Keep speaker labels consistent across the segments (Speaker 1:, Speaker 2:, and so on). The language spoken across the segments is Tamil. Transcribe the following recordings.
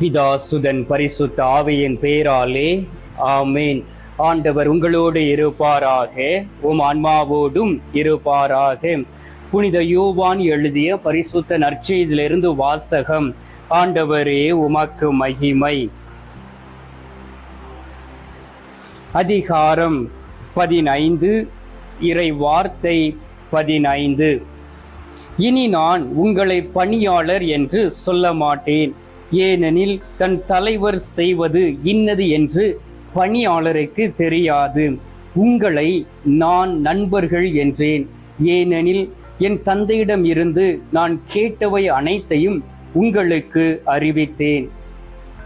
Speaker 1: பிதா சுதன் பரிசுத்த ஆவியின் பெயராலே ஆமேன். ஆண்டவர் உங்களோடு இருப்பாராக உம் ஆன்மாவோடும் இருப்பாராக. புனித யோவான் எழுதிய பரிசுத்த நற்செய்தியிலிருந்து வாசகம் ஆண்டவரே உமக்கு மகிமை. அதிகாரம் பதினைந்து இறை வார்த்தை பதினைந்து. இனி நான் உங்களை பணியாளர் என்று சொல்ல மாட்டேன் ஏனெனில் தன் தலைவர் செய்வது இன்னது என்று பணியாளருக்கு தெரியாது. உங்களை நான் நண்பர்கள் என்றேன். ஏனெனில் என் தந்தையிடம் இருந்து நான் கேட்டவை அனைத்தையும் உங்களுக்கு அறிவித்தேன்.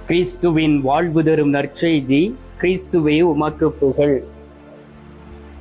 Speaker 1: கிறிஸ்துவின் வாழ்வு தரும் நற்செய்தி கிறிஸ்துவே உமக்கு புகழ்.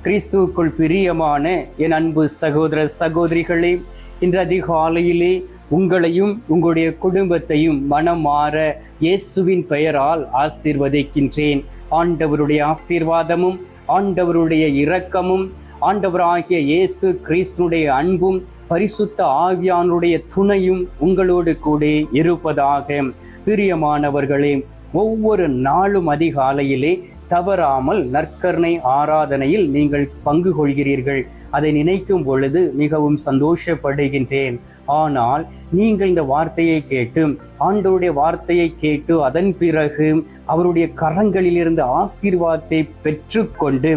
Speaker 1: கிறிஸ்துவுக்குள் பிரியமான என் அன்பு சகோதர சகோதரிகளே இன்று அதிகாலையிலே உங்களையும் உங்களுடைய குடும்பத்தையும் மனம் மாற இயேசுவின் பெயரால் ஆசீர்வதிக்கின்றேன். ஆண்டவருடைய ஆசீர்வாதமும் ஆண்டவருடைய இரக்கமும் ஆண்டவராகிய இயேசு கிறிஸ்துடைய அன்பும் பரிசுத்த ஆவியானுடைய துணையும் உங்களோடு கூட இருப்பதாக பிரியமானவர்களே ஒவ்வொரு நாளும் அதிகாலையிலே தவறாமல் நற்கர்ணை ஆராதனையில் நீங்கள் பங்கு கொள்கிறீர்கள். அதை நினைக்கும் பொழுது மிகவும் சந்தோஷப்படுகின்றேன். ஆனால் நீங்கள் இந்த வார்த்தையை கேட்டு ஆண்டவருடைய வார்த்தையை கேட்டு அதன் பிறகு அவருடைய கரங்களிலிருந்து ஆசீர்வாதத்தை பெற்றுக்கொண்டு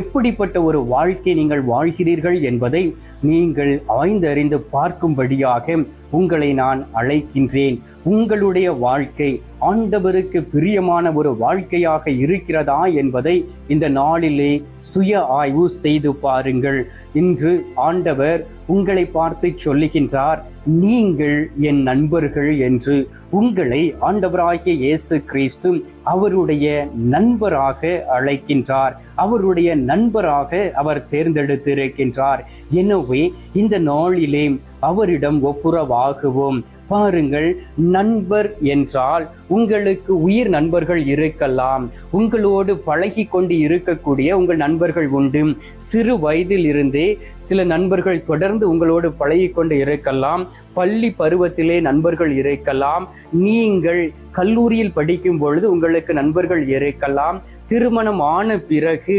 Speaker 1: எப்படிப்பட்ட ஒரு வாழ்க்கை நீங்கள் வாழ்கிறீர்கள் என்பதை நீங்கள் ஆய்ந்தறிந்து பார்க்கும்படியாக உங்களை நான் அழைக்கின்றேன். உங்களுடைய வாழ்க்கை ஆண்டவருக்கு பிரியமான ஒரு வாழ்க்கையாக இருக்கிறதா என்பதை இந்த நாளிலே சுய ஆய்வு செய்து பாருங்கள். இன்று ஆண்டவர் உங்களை பார்த்து சொல்லுகின்றார் நீங்கள் என் நண்பர்கள் என்று. உங்களை ஆண்டவராகிய இயேசு கிறிஸ்து அவருடைய நண்பராக அழைக்கின்றார். அவருடைய நண்பராக அவர் தேர்ந்தெடுத்திருக்கின்றார். எனவே இந்த நாளிலே அவரிடம் ஒப்புரவாகுவோம். பாருங்கள் நண்பர் என்றால் உங்களுக்கு உயிர் நண்பர்கள் இருக்கலாம். உங்களோடு பழகி கொண்டு இருக்கக்கூடிய உங்கள் நண்பர்கள் உண்டு. சிறு வயதில் இருந்தே சில நண்பர்கள் தொடர்ந்து உங்களோடு பழகி கொண்டு இருக்கலாம். பள்ளி பருவத்திலே நண்பர்கள் இருக்கலாம். நீங்கள் கல்லூரியில் படிக்கும் பொழுது உங்களுக்கு நண்பர்கள் இருக்கலாம். திருமணம் ஆன பிறகு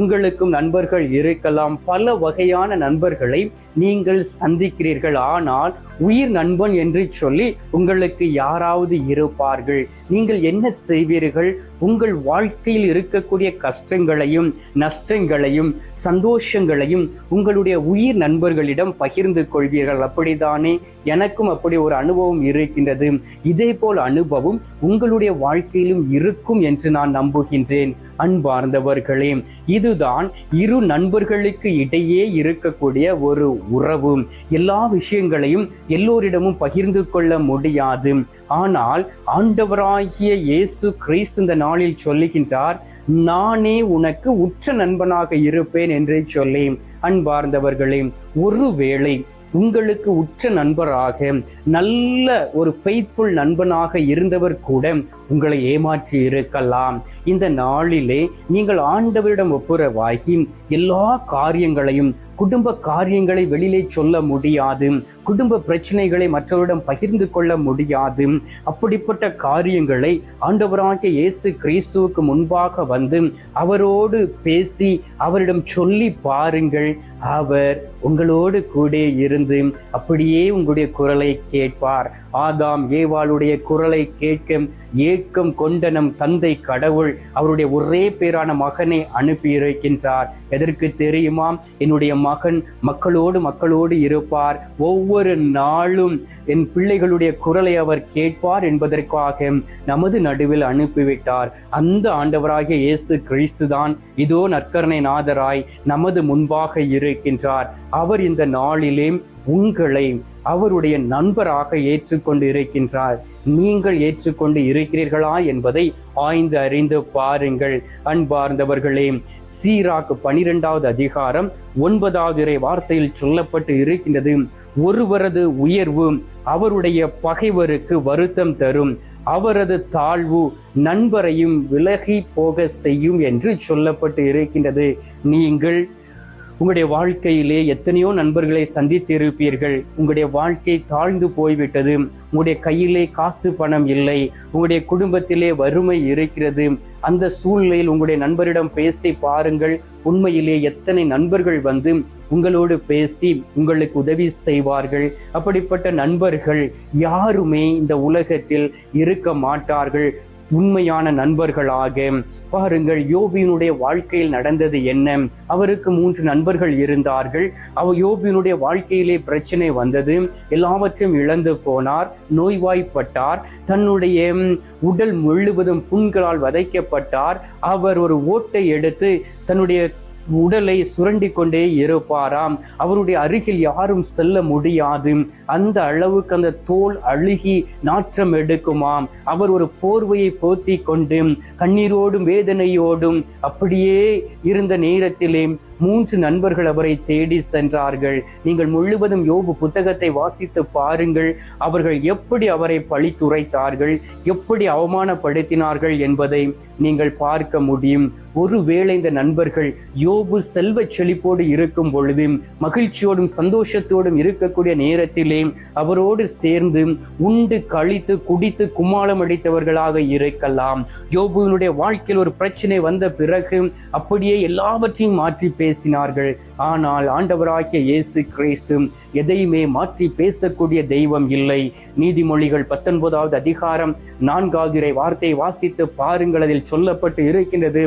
Speaker 1: உங்களுக்கும் நண்பர்கள் இருக்கலாம். பல வகையான நண்பர்களை நீங்கள் சந்திக்கிறீர்கள். ஆனால் உயிர் நண்பன் என்று சொல்லி உங்களுக்கு யாராவது இருப்பார்கள். நீங்கள் என்ன செய்வீர்கள்? உங்கள் வாழ்க்கையில் இருக்கக்கூடிய கஷ்டங்களையும் நஷ்டங்களையும் சந்தோஷங்களையும் உங்களுடைய உயிர் நண்பர்களிடம் பகிர்ந்து கொள்வீர்கள். அப்படித்தானே? எனக்கும் அப்படி ஒரு அனுபவம் இருக்கின்றது. இதே போல் அனுபவம் உங்களுடைய வாழ்க்கையிலும் இருக்கும் என்று நான் நம்புகின்றேன். அன்பார்ந்தவர்களே இதுதான் இரு நண்பர்களுக்கு இடையே இருக்கக்கூடிய ஒரு உறவு. எல்லா விஷயங்களையும் எல்லோரிடமும் பகிர்ந்து கொள்ள முடியாது. ஆனால் ஆண்டவராகிய இயேசு கிறிஸ்து இந்த நாளில் சொல்லுகின்றார் நானே உனக்கு உற்ற நண்பனாக இருப்பேன் என்று சொல்லி அன்பார்ந்தவர்களே ஒருவேளை உங்களுக்கு உற்ற நண்பராக நல்ல ஒரு ஃபெய்த்ஃபுல் நண்பனாக இருந்தவர் கூட உங்களை ஏமாற்றி இருக்கலாம். இந்த நாளிலே நீங்கள் ஆண்டவரிடம் ஒப்புரவாகி எல்லா காரியங்களையும் குடும்ப காரியங்களை வெளியிலே சொல்ல முடியாது குடும்ப பிரச்சனைகளை மற்றவரிடம் பகிர்ந்து கொள்ள முடியாது. அப்படிப்பட்ட காரியங்களை ஆண்டவராகிய இயேசு கிறிஸ்துவுக்கு முன்பாக வந்து அவரோடு பேசி அவரிடம் சொல்லி பாருங்கள். அவர் உங்களோடு கூட இருந்து அப்படியே உங்களுடைய குரலை கேட்பார். ஆதாம் ஏவாளுடைய குரலை கேட்க ஏக்கம் கொண்ட நம் தந்தை கடவுள் அவருடைய ஒரே பேரான மகனை அனுப்பி இருக்கின்றார். எதற்கு தெரியுமா என்னுடைய மகன் மக்களோடு மக்களோடு இருப்பார். ஒவ்வொரு நாளும் என் பிள்ளைகளுடைய குரலை அவர் கேட்பார் என்பதற்காக நமது நடுவில் அனுப்பிவிட்டார். அந்த ஆண்டவராகிய இயேசு கிறிஸ்து தான் இதோ நற்கரணை நாதராய் நமது முன்பாக இருக்கின்றார். அவர் இந்த நாளிலே உங்களை அவருடைய நண்பராக ஏற்றுக்கொண்டு இருக்கின்றார். நீங்கள் ஏற்றுக்கொண்டு இருக்கிறீர்களா என்பதை ஆய்ந்து அறிந்து பாருங்கள். அன்பார்ந்தவர்களே சீராக்கு பனிரெண்டாவது அதிகாரம் ஒன்பதாவது இறை வார்த்தையில் சொல்லப்பட்டு இருக்கின்றது. ஒருவரது உயர்வு அவருடைய பகைவருக்கு வருத்தம் தரும். அவரது தாழ்வு நண்பரையும் விலகி போக செய்யும் என்று சொல்லப்பட்டு இருக்கின்றது. நீங்கள் உங்களுடைய வாழ்க்கையிலே எத்தனையோ நண்பர்களை சந்தித்திருப்பீர்கள். உங்களுடைய வாழ்க்கை தாழ்ந்து போய்விட்டது. உங்களுடைய கையிலே காசு பணம் இல்லை. உங்களுடைய குடும்பத்திலே வறுமை இருக்கிறது. அந்த சூழ்நிலையில் உங்களுடைய நண்பரிடம் பேசி பாருங்கள். உண்மையிலே எத்தனை நண்பர்கள் வந்து உங்களோடு பேசி உங்களுக்கு உதவி செய்வார்கள். அப்படிப்பட்ட நண்பர்கள் யாருமே இந்த உலகத்தில் இருக்க மாட்டார்கள். உண்மையான நண்பர்களாக. பாருங்கள் யோபியினுடைய வாழ்க்கையில் நடந்தது என்ன? அவருக்கு மூன்று நண்பர்கள் இருந்தார்கள். அவ யோபியினுடைய வாழ்க்கையிலே பிரச்சனை வந்தது. எல்லாவற்றையும் இழந்து போனார் நோய்வாய்ப்பட்டார். தன்னுடைய உடல் முழுவதும் புண்களால் வதைக்கப்பட்டார். அவர் ஒரு ஓட்டை எடுத்து தன்னுடைய உடலை சுரண்டி கொண்டே இருப்பாராம். அவருடைய அருகில் யாரும் செல்ல முடியாது. அந்த அளவுக்கு அந்த தோல் அழுகி நாற்றம் எடுக்குமாம். அவர் ஒரு போர்வையை போத்தி கொண்டு கண்ணீரோடும் வேதனையோடும் அப்படியே இருந்த நேரத்திலே மூன்று நண்பர்கள் அவரை தேடி சென்றார்கள். நீங்கள் முழுவதும் யோபு புத்தகத்தை வாசித்து பாருங்கள். அவர்கள் எப்படி அவரை பழித்துரைத்தார்கள் எப்படி அவமானப்படுத்தினார்கள் என்பதை நீங்கள் பார்க்க முடியும். ஒருவேளை இந்த நண்பர்கள் யோபு செல்வச் செழிப்போடு இருக்கும் பொழுது மகிழ்ச்சியோடும் சந்தோஷத்தோடும் இருக்கக்கூடிய நேரத்திலே அவரோடு சேர்ந்து உண்டு கழித்து குடித்து குமாலம் அடித்தவர்களாக இருக்கலாம். யோபுவினுடைய வாழ்க்கையில் ஒரு பிரச்சனை வந்த பிறகு அப்படியே எல்லாவற்றையும் மாற்றி பேசினார்கள். ஆனால் ஆண்டவராகிய இயேசு கிறிஸ்து எதையுமே மாற்றி பேசக்கூடிய தெய்வம் இல்லை. நீதிமொழிகள் பத்தொன்பதாவது அதிகாரம் நான்காவது இறை வார்த்தையை வாசித்து பாருங்கள். அதில் சொல்லப்பட்டு இருக்கின்றது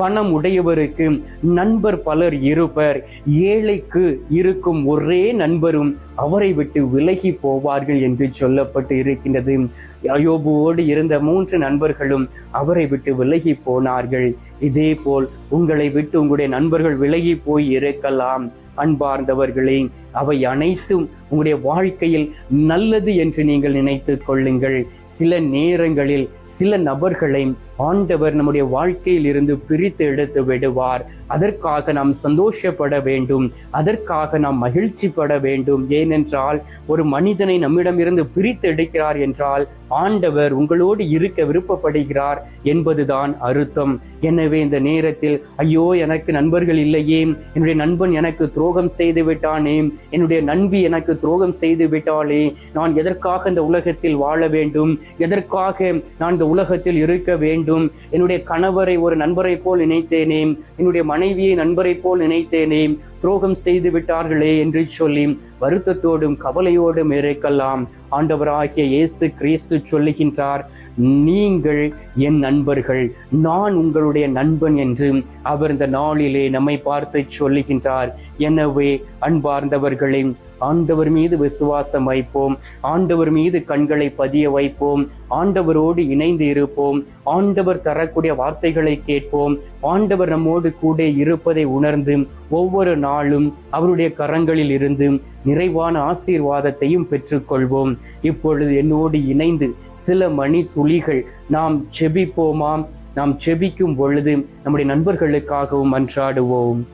Speaker 1: பணம் உடையவருக்கு நண்பர் பலர் இருப்பர். ஏழைக்கு இருக்கும் ஒரே நண்பரும் அவரை விட்டு விலகி போவார்கள் என்று சொல்லப்பட்டு இருக்கின்றது. அயோபுவோடு இருந்த மூன்று நண்பர்களும் அவரை விட்டு விலகி போனார்கள். இதே போல் உங்களை விட்டு உங்களுடைய நண்பர்கள் விலகி போய் இருக்கலாம். அன்பார்ந்தவர்களே அவை அனைத்தும் உங்களுடைய வாழ்க்கையில் நல்லது என்று நீங்கள் நினைத்து கொள்ளுங்கள். சில நேரங்களில் சில நபர்களை ஆண்டவர் நம்முடைய வாழ்க்கையில் இருந்து பிரித்து எடுத்து விடுவார். அதற்காக நாம் சந்தோஷப்பட வேண்டும். அதற்காக நாம் மகிழ்ச்சிப்பட வேண்டும். ஏனென்றால் ஒரு மனிதனை நம்மிடமிருந்து பிரித்து எடுக்கிறார் என்றால் ஆண்டவர் உங்களோடு இருக்க விருப்பப்படுகிறார் என்பதுதான் அர்த்தம். எனவே இந்த நேரத்தில் ஐயோ எனக்கு நண்பர்கள் இல்லையே. என்னுடைய நண்பன் எனக்கு துரோகம் செய்து விட்டானே. என்னுடைய நண்பி எனக்கு துரோகம் செய்து விட்டாலே நான் எதற்காக இந்த உலகத்தில் வாழ வேண்டும்? எதற்காக நான் இந்த உலகத்தில் இருக்க வேண்டும்? என்னுடைய கணவரை ஒரு நண்பரை போல் நினைத்தேனே என்னுடைய மனைவியை நண்பரை போல் நினைத்தேனே துரோகம் செய்து விட்டார்களே என்று சொல்லி வருத்தத்தோடும் கவலையோடும் இருக்கலாம் ஆண்டவராகிய இயேசு கிறிஸ்து சொல்லுகின்றார் நீங்கள் என் நண்பர்கள் நான் உங்களுடைய நண்பன் என்று அவர் இந்த நாளிலே நம்மை பார்த்து சொல்லுகின்றார். எனவே அன்பார்ந்தவர்களின் ஆண்டவர் மீது விசுவாசம் வைப்போம். ஆண்டவர் மீது கண்களை பதிய வைப்போம். ஆண்டவரோடு இணைந்து இருப்போம். ஆண்டவர் தரக்கூடிய வார்த்தைகளை கேட்போம். ஆண்டவர் நம்மோடு கூட இருப்பதை உணர்ந்து ஒவ்வொரு நாளும் அவருடைய கரங்களில் இருந்து நிறைவான ஆசீர்வாதத்தையும் பெற்றுக்கொள்வோம். இப்பொழுது என்னோடு இணைந்து சில மணி துளிகள் நாம் செபிப்போமாம் நாம் செபிக்கும் பொழுது நம்முடைய நண்பர்களுக்காகவும் அன்றாடுவோம்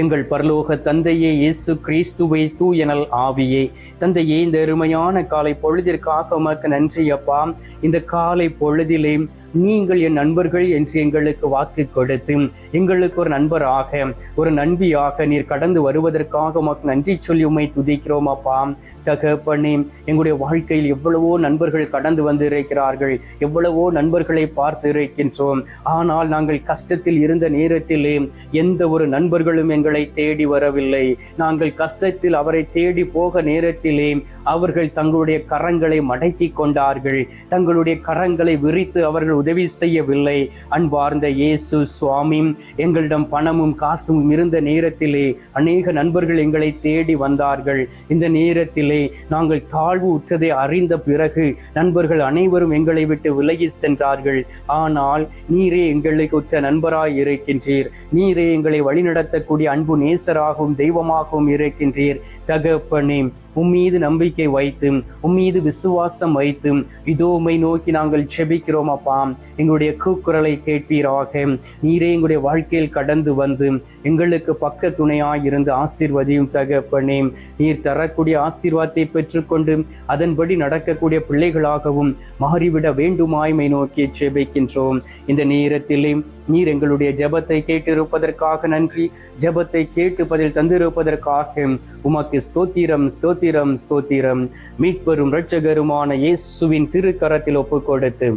Speaker 1: எங்கள் பரலோக தந்தையே இயேசு கிறிஸ்துவை தூயனல் ஆவியே. தந்தையே இந்த அருமையான காலை பொழுதிற்காக உமக்கு நன்றி அப்பா. இந்த காலை பொழுதிலே நீங்கள் என் நண்பர்கள் என்று எங்களுக்கு வாக்கு கொடுத்து எங்களுக்கு ஒரு நண்பராக ஒரு நண்பியாக நீர் கடந்து வருவதற்காக உமக்கு நன்றி சொல்லி உண்மை துதிக்கிறோம் அப்பா. தகப்பனே எங்களுடைய வாழ்க்கையில் எவ்வளவோ நண்பர்கள் கடந்து வந்து இருக்கிறார்கள் எவ்வளவோ நண்பர்களை பார்த்து இருக்கின்றோம். ஆனால் நாங்கள் கஷ்டத்தில் இருந்த நேரத்திலே எந்த ஒரு நண்பர்களும் எங்களை தேடி வரவில்லை. நாங்கள் கஷ்டத்தில் அவரை தேடி போக நேரத்திலே அவர்கள் தங்களுடைய கரங்களை மடக்கி கொண்டார்கள். தங்களுடைய கரங்களை விரித்து அவர்கள் உதவி செய்யவில்லை. அன்பார்ந்த இயேசு சுவாமி எங்களிடம் பணமும் காசும் இருந்த நேரத்திலே அநேக நண்பர்கள் எங்களை தேடி வந்தார்கள். இந்த நேரத்திலே நாங்கள் தாழ்வு உற்றதை அறிந்த பிறகு நண்பர்கள் அனைவரும் எங்களை விட்டு விலகி சென்றார்கள். ஆனால் நீரே எங்களுக்கு உற்ற நண்பராய் இருக்கின்றீர். நீரே எங்களை வழிநடத்தக்கூடிய அன்பு நேசராகவும் தெய்வமாகவும் இருக்கின்றீர். தகப்பனே உம்மீது நம்பிக்கை வைத்து உம்மீது விசுவாசம் வைத்து இதோ நோக்கி நாங்கள் செபிக்கிறோம் அப்பா. எங்களுடைய கூக்குரலை கேட்பீராக. நீரே எங்களுடைய வாழ்க்கையில் கடந்து வந்து எங்களுக்கு பக்க துணையாய் இருந்து ஆசீர்வதியும் தகப்பனே. நீர் தரக்கூடிய ஆசீர்வாதத்தை பெற்றுக்கொண்டு அதன்படி நடக்கக்கூடிய பிள்ளைகளாகவும் மாறிவிட வேண்டுமாய்மை நோக்கி செபிக்கின்றோம். இந்த நேரத்திலே நீர் எங்களுடைய ஜெபத்தை கேட்டிருப்பதற்காக நன்றி. ஜெபத்தை கேட்டு பதில் தந்திருப்பதற்காக உமக்கு ஸ்தோத்திரம் ஸ்தோத்திரம். ஸ்தோத்திரம் ஸ்தோத்திரம். மீட்பெரும் இரட்சகருமான இயேசுவின் திருக்கரத்தில் ஒப்பு கொடுத்து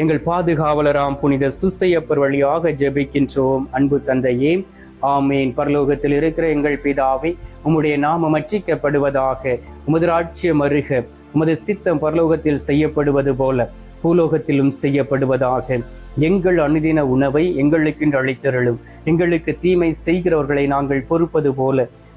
Speaker 1: எங்கள் பாதுகாவலராம் புனித சுசையப்பர் வழியாக ஜெபிக்கின்றோம். அன்பு தந்தையே ஆமேன். பரலோகத்தில் இருக்கிற எங்கள் பிதாவை உம்முடைய நாமம் அச்சிக்கப்படுவதாக உமது ராட்சியம் அருக உமது சித்தம் பரலோகத்தில் செய்யப்படுவது போல பூலோகத்திலும் செய்யப்படுவதாக. எங்கள் அனுதின உணவை எங்களுக்கு அளித்தருளும். எங்களுக்கு தீமை செய்கிறவர்களை நாங்கள் பொறுப்பது போல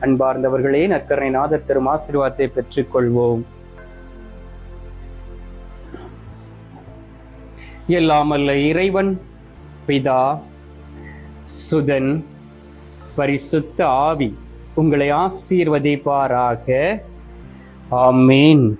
Speaker 1: அன்பார்ந்தவர்களே நற்கரணை நாதர் தரும் ஆசீர்வாதத்தை பெற்றுக்கொள்வோம். எல்லாமல்ல இறைவன் பிதா சுதன் பரிசுத்த ஆவி உங்களை ஆசீர்வதிப்பாராக. ஆமீன்.